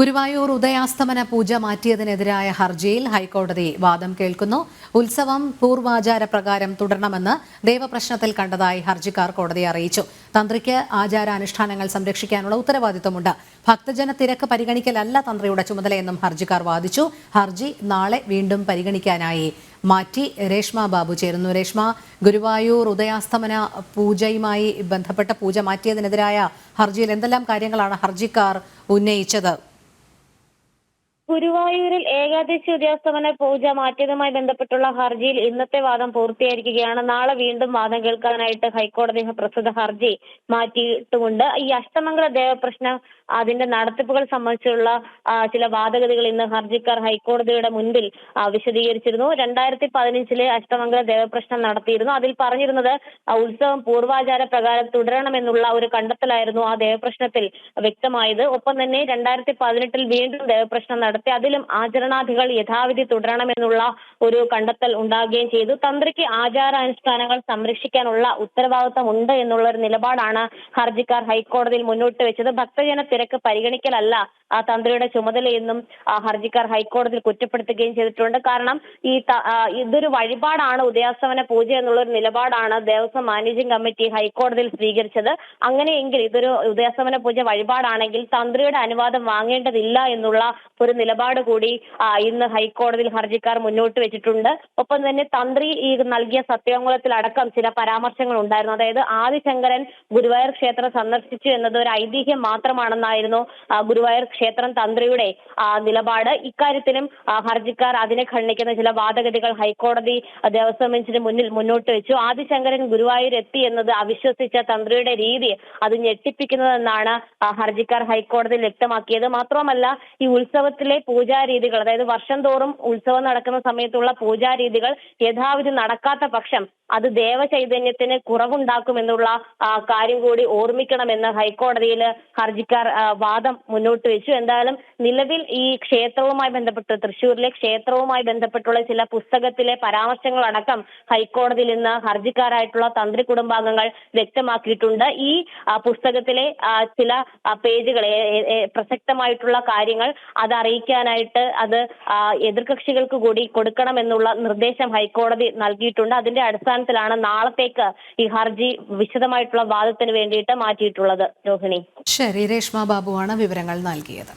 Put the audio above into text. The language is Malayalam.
ഗുരുവായൂർ ഉദയാസ്തമന പൂജ മാറ്റിയതിനെതിരായ ഹർജിയിൽ ഹൈക്കോടതി വാദം കേൾക്കുന്നു. ഉത്സവം പൂർവാചാര പ്രകാരം തുടരണമെന്ന് ദേവപ്രശ്നത്തിൽ കണ്ടതായി ഹർജിക്കാർ കോടതിയെ അറിയിച്ചു. തന്ത്രിക്ക് ആചാരാനുഷ്ഠാനങ്ങൾ സംരക്ഷിക്കാനുള്ള ഉത്തരവാദിത്വമുണ്ട്. ഭക്തജന തിരക്ക് പരിഗണിക്കലല്ല തന്ത്രിയുടെ ചുമതലയെന്നും ഹർജിക്കാർ വാദിച്ചു. ഹർജി നാളെ വീണ്ടും പരിഗണിക്കാനായി മാറ്റി രേഷ്മ ബാബു ചേരുന്നു. രേഷ്മ ഗുരുവായൂർ ഉദയാസ്തമന പൂജയുമായി ബന്ധപ്പെട്ട പൂജ മാറ്റിയതിനെതിരായ ഹർജിയിൽ എന്തെല്ലാം കാര്യങ്ങളാണ് ഹർജിക്കാർ ഉന്നയിച്ചത്? ഗുരുവായൂരിൽ ഏകാദശി ഉദയാസ്തമന പൂജ മാറ്റിയതുമായി ബന്ധപ്പെട്ടുള്ള ഹർജിയിൽ ഇന്നത്തെ വാദം പൂർത്തിയായിരിക്കുകയാണ്. നാളെ വീണ്ടും വാദം കേൾക്കാനായിട്ട് ഹൈക്കോടതി പ്രസ്തുത ഹർജി മാറ്റിയിട്ടുമുണ്ട്. ഈ അഷ്ടമംഗല ദേവപ്രശ്നം അതിന്റെ നടത്തിപ്പുകൾ സംബന്ധിച്ചുള്ള ചില വാദഗതികൾ ഇന്ന് ഹർജിക്കാർ ഹൈക്കോടതിയുടെ മുൻപിൽ വിശദീകരിച്ചിരുന്നു. രണ്ടായിരത്തി പതിനഞ്ചിലെ അഷ്ടമംഗല ദേവപ്രശ്നം നടത്തിയിരുന്നു. അതിൽ പറഞ്ഞിരുന്നത് ഉത്സവം പൂർവാചാര പ്രകാരം തുടരണമെന്നുള്ള ഒരു കണ്ടെത്തലായിരുന്നു ആ ദേവപ്രശ്നത്തിൽ വ്യക്തമായത്. ഒപ്പം തന്നെ രണ്ടായിരത്തി പതിനെട്ടിൽ വീണ്ടും ദേവപ്രശ്നം നടത്തി അതിലും ആചരണാധികൾ യഥാവിധി തുടരണമെന്നുള്ള ഒരു കണ്ടെത്തൽ ഉണ്ടാകുകയും ചെയ്തു. തന്ത്രിക്ക് ആചാരാനുഷ്ഠാനങ്ങൾ സംരക്ഷിക്കാനുള്ള ഉത്തരവാദിത്തം ഉണ്ട് എന്നുള്ള ഒരു നിലപാടാണ് ഹർജിക്കാർ ഹൈക്കോടതിയിൽ മുന്നോട്ട് വെച്ചത്. ഭക്തജന തിരക്ക് പരിഗണിക്കലല്ല ആ തന്ത്രിയുടെ ചുമതലയെന്നും ഹർജിക്കാർ ഹൈക്കോടതിയിൽ കുറ്റപ്പെടുത്തുകയും ചെയ്തിട്ടുണ്ട്. കാരണം ഈ ഇതൊരു വഴിപാടാണ് ഉദയാസ്തമന പൂജ എന്നുള്ള ഒരു നിലപാടാണ് ദേവസ്വം മാനേജിംഗ് കമ്മിറ്റി ഹൈക്കോടതിയിൽ സ്വീകരിച്ചത്. അങ്ങനെയെങ്കിൽ ഇതൊരു ഉദയാസ്തമന പൂജ വഴിപാടാണെങ്കിൽ തന്ത്രിയുടെ അനുവാദം വാങ്ങേണ്ടതില്ല എന്നുള്ള ഒരു നിലപാട് കൂടി ഇന്ന് ഹൈക്കോടതിയിൽ ഹർജിക്കാർ മുന്നോട്ട് വെച്ചിട്ടുണ്ട്. ഒപ്പം തന്നെ തന്ത്രി ഈ നൽകിയ സത്യവാങ്മൂലത്തിൽ അടക്കം ചില പരാമർശങ്ങൾ ഉണ്ടായിരുന്നു. അതായത് ആദിശങ്കരൻ ഗുരുവായൂർ ക്ഷേത്രം സന്ദർശിച്ചു എന്നത് ഒരു ഐതിഹ്യം മാത്രമാണെന്നായിരുന്നു ഗുരുവായൂർ ക്ഷേത്രം തന്ത്രിയുടെ നിലപാട്. ഇക്കാര്യത്തിലും ഹർജിക്കാർ അതിനെ ഖണ്ഡിക്കുന്ന ചില വാദഗതികൾ ഹൈക്കോടതി ദേവസ്വം ബെഞ്ചിന് മുന്നിൽ മുന്നോട്ട് വെച്ചു. ആദിശങ്കരൻ ഗുരുവായൂർ എത്തി എന്നത് അവിശ്വസിച്ച തന്ത്രിയുടെ രീതി അത് ഞെട്ടിപ്പിക്കുന്നതെന്നാണ് ഹർജിക്കാർ ഹൈക്കോടതിയിൽ വ്യക്തമാക്കിയത്. മാത്രമല്ല ഈ ഉത്സവത്തിലെ പൂജാരീതികൾ അതായത് വർഷം തോറും ഉത്സവം നടക്കുന്ന സമയത്തുള്ള പൂജാരീതികൾ യഥാവിധി നടക്കാത്ത പക്ഷം അത് ദേവചൈതന്യത്തിന് കുറവുണ്ടാക്കുമെന്നുള്ള കാര്യം കൂടി ഓർമ്മിക്കണമെന്ന് ഹൈക്കോടതിയിൽ ഹർജിക്കാർ വാദം മുന്നോട്ട് വെച്ചു. എന്തായാലും നിലവിൽ ഈ ക്ഷേത്രവുമായി ബന്ധപ്പെട്ട് തൃശ്ശൂരിലെ ക്ഷേത്രവുമായി ബന്ധപ്പെട്ടുള്ള ചില പുസ്തകത്തിലെ പരാമർശങ്ങൾ അടക്കം ഹൈക്കോടതിയിൽ ഇന്ന് ഹർജിക്കാരായിട്ടുള്ള തന്ത്രി കുടുംബാംഗങ്ങൾ വ്യക്തമാക്കിയിട്ടുണ്ട്. ഈ പുസ്തകത്തിലെ ചില പേജുകളെ പ്രസക്തമായിട്ടുള്ള കാര്യങ്ങൾ അത് അറിയിക്കാനായിട്ട് അത് എതിർകക്ഷികൾക്ക് കൂടി കൊടുക്കണം എന്നുള്ള നിർദ്ദേശം ഹൈക്കോടതി നൽകിയിട്ടുണ്ട്. അതിന്റെ അടിസ്ഥാനത്തിലാണ് നാളത്തേക്ക് ഈ ഹർജി വിശദമായിട്ടുള്ള വാദത്തിന് വേണ്ടിയിട്ട് മാറ്റിയിട്ടുള്ളത് രോഹിണി. ശരി രേഷ്മ ബാബുവാണ് വിവരങ്ങൾ നൽകിയത്.